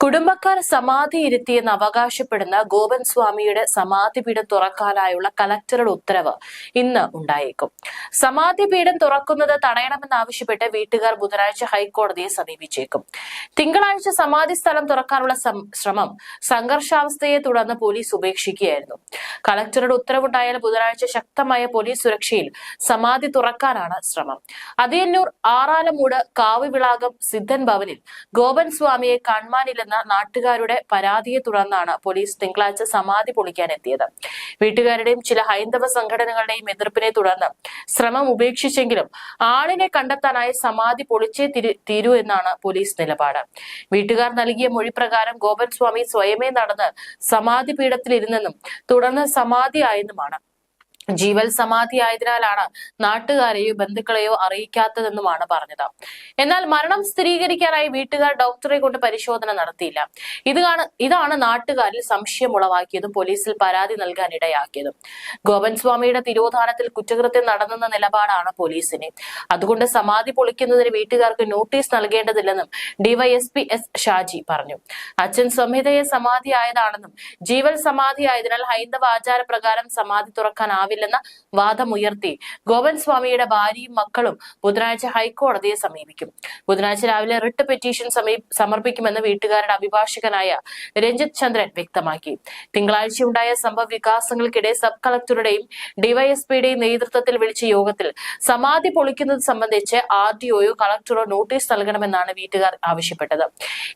കുടുംബക്കാർ സമാധി ഇരുത്തിയെന്ന് അവകാശപ്പെടുന്ന ഗോപൻ സ്വാമിയുടെ സമാധി പീഠം തുറക്കാനായുള്ള കലക്ടറുടെ ഉത്തരവ് ഇന്ന് ഉണ്ടായേക്കും. സമാധി പീഠം തുറക്കുന്നത് തടയണമെന്നാവശ്യപ്പെട്ട് വീട്ടുകാർ ബുധനാഴ്ച ഹൈക്കോടതിയെ സമീപിച്ചേക്കും. തിങ്കളാഴ്ച സമാധി സ്ഥലം തുറക്കാനുള്ള ശ്രമം സംഘർഷാവസ്ഥയെ തുടർന്ന് പോലീസ് ഉപേക്ഷിക്കുകയായിരുന്നു. കലക്ടറുടെ ഉത്തരവുണ്ടായാൽ ബുധനാഴ്ച ശക്തമായ പോലീസ് സുരക്ഷയിൽ സമാധി തുറക്കാനാണ് ശ്രമം. അതിയന്നൂർ ആറാലമൂട് കാവുവിളാകം സിദ്ധൻ ഭവനിൽ ഗോപൻ സ്വാമിയെ കാണാനില്ലെന്ന നാട്ടുകാരുടെ പരാതിയെ തുടർന്നാണ് പോലീസ് തിങ്കളാഴ്ച സമാധി പൊളിക്കാൻ എത്തിയത്. വീട്ടുകാരുടെയും ചില ഹൈന്ദവ സംഘടനകളുടെയും എതിർപ്പിനെ തുടർന്ന് ശ്രമം ഉപേക്ഷിച്ചെങ്കിലും ആളിനെ കണ്ടെത്താനായി സമാധി പൊളിച്ചേ തീരൂ എന്നാണ് പോലീസ് നിലപാട്. വീട്ടുകാർ നൽകിയ മൊഴി പ്രകാരം ഗോപൻ സ്വയമേ നടന്ന് സമാധി പീഠത്തിലിരുന്നെന്നും തുടർന്ന് സമാധിയായെന്നുമാണ് ജീവൽ സമാധി ആയതിനാലാണ് നാട്ടുകാരെയോ ബന്ധുക്കളെയോ അറിയിക്കാത്തതെന്നുമാണ് പറഞ്ഞത്. എന്നാൽ മരണം സ്ഥിരീകരിക്കാനായി വീട്ടുകാർ ഡോക്ടറെ കൊണ്ട് പരിശോധന നടത്തിയില്ല. ഇതാണ് ഇതാണ് നാട്ടുകാരിൽ സംശയം ഉളവാക്കിയതും പോലീസിൽ പരാതി നൽകാൻ ഇടയാക്കിയതും. ഗോപൻ സ്വാമിയുടെ തിരോധാനത്തിൽ കുറ്റകൃത്യം നടന്നെന്ന നിലപാടാണ് പോലീസിന്. അതുകൊണ്ട് സമാധി പൊളിക്കുന്നതിന് വീട്ടുകാർക്ക് നോട്ടീസ് നൽകേണ്ടതില്ലെന്നും ഡിവൈഎസ്പി എസ് ഷാജി പറഞ്ഞു. അച്ഛൻ സംഹിതയെ സമാധി ആയതാണെന്നും ജീവൽ സമാധി ആയതിനാൽ ഹൈന്ദവ ആചാരപ്രകാരം സമാധി തുറക്കാനാവില്ലെന്ന വാദമുയർത്തി ഗോപൻ സ്വാമിയുടെ ഭാര്യയും മക്കളും ബുധനാഴ്ച ഹൈക്കോടതിയെ സമീപിക്കും. ബുധനാഴ്ച രാവിലെ റിട്ട് പെറ്റീഷൻ സമീ സമർപ്പിക്കുമെന്ന് വീട്ടുകാരുടെ അഭിഭാഷകനായ രഞ്ജിത് ചന്ദ്രൻ വ്യക്തമാക്കി. തിങ്കളാഴ്ചയുണ്ടായ സംഭവ വികാസങ്ങൾക്കിടെ സബ് കളക്ടറുടെയും ഡിവൈഎസ്പിയുടെയും നേതൃത്വത്തിൽ വിളിച്ച യോഗത്തിൽ സമാധി പൊളിക്കുന്നത് സംബന്ധിച്ച് ആർ ഡിഒയോ കളക്ടറോ നോട്ടീസ് നൽകണമെന്നാണ് വീട്ടുകാർ ആവശ്യപ്പെട്ടത്.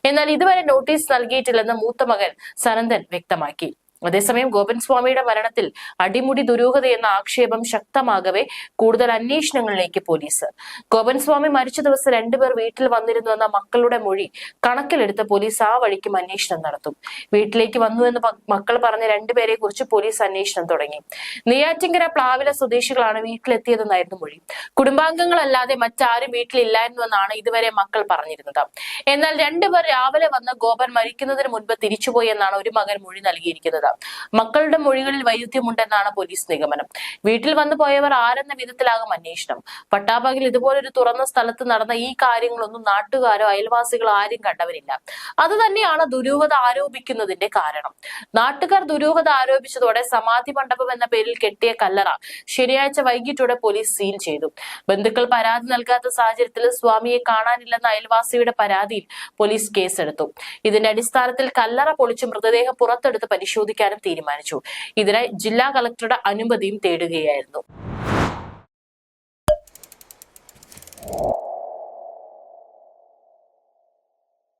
എന്നാൽ ഇതുവരെ നോട്ടീസ് നൽകിയിട്ടില്ലെന്ന് മൂത്ത മകൻ സനന്ദൻ വ്യക്തമാക്കി. അതേസമയം ഗോപൻ സ്വാമിയുടെ മരണത്തിൽ അടിമുടി ദുരൂഹത എന്ന ആക്ഷേപം ശക്തമാകവെ കൂടുതൽ അന്വേഷണങ്ങളിലേക്ക് പോലീസ്. ഗോപൻ സ്വാമി മരിച്ച ദിവസം രണ്ടുപേർ വീട്ടിൽ വന്നിരുന്നു എന്ന മക്കളുടെ മൊഴി കണക്കിലെടുത്ത് പോലീസ് ആ വഴിക്കും അന്വേഷണം നടത്തും. വീട്ടിലേക്ക് വന്നു എന്ന് മക്കൾ പറഞ്ഞ രണ്ടുപേരെ കുറിച്ച് പോലീസ് അന്വേഷണം തുടങ്ങി. നെയ്യാറ്റിങ്കര പ്ലാവില സ്വദേശികളാണ് വീട്ടിലെത്തിയതെന്നായിരുന്നു മൊഴി. കുടുംബാംഗങ്ങളല്ലാതെ മറ്റാരും വീട്ടിലില്ലായിരുന്നുവെന്നാണ് ഇതുവരെ മക്കൾ പറഞ്ഞിരുന്നത്. എന്നാൽ രണ്ടുപേർ രാവിലെ വന്ന് ഗോപൻ മരിക്കുന്നതിന് മുൻപ് തിരിച്ചുപോയി എന്നാണ് ഒരു മകൻ മൊഴി നൽകിയിരിക്കുന്നത്. മക്കളുടെ മൊഴികളിൽ വൈരുദ്ധ്യമുണ്ടെന്നാണ് പോലീസ് നിഗമനം. വീട്ടിൽ വന്നു പോയവർ ആരെന്ന വിധത്തിലാകും അന്വേഷണം. പട്ടാപകൽ ഇതുപോലൊരു തുറന്ന സ്ഥലത്ത് നടന്ന ഈ കാര്യങ്ങളൊന്നും നാട്ടുകാരോ അയൽവാസികളോ ആരും കണ്ടവരില്ല. അത് തന്നെയാണ് ദുരൂഹത ആരോപിക്കുന്നതിന്റെ കാരണം. നാട്ടുകാർ ദുരൂഹത ആരോപിച്ചതോടെ സമാധി മണ്ഡപം എന്ന പേരിൽ കെട്ടിയ കല്ലറ ശനിയാഴ്ച വൈകിട്ടോടെ പോലീസ് സീൽ ചെയ്തു. ബന്ധുക്കൾ പരാതി നൽകാത്ത സാഹചര്യത്തിൽ സ്വാമിയെ കാണാനില്ലെന്ന അയൽവാസിയുടെ പരാതിയിൽ പോലീസ് കേസെടുത്തു. ഇതിന്റെ അടിസ്ഥാനത്തിൽ കല്ലറ പൊളിച്ച് മൃതദേഹം പുറത്തെടുത്ത് പരിശോധിക്കാനും തീരുമാനിച്ചു. ഇതിനായി ജില്ലാ കളക്ടറുടെ അനുമതിയും തേടുകയായിരുന്നു.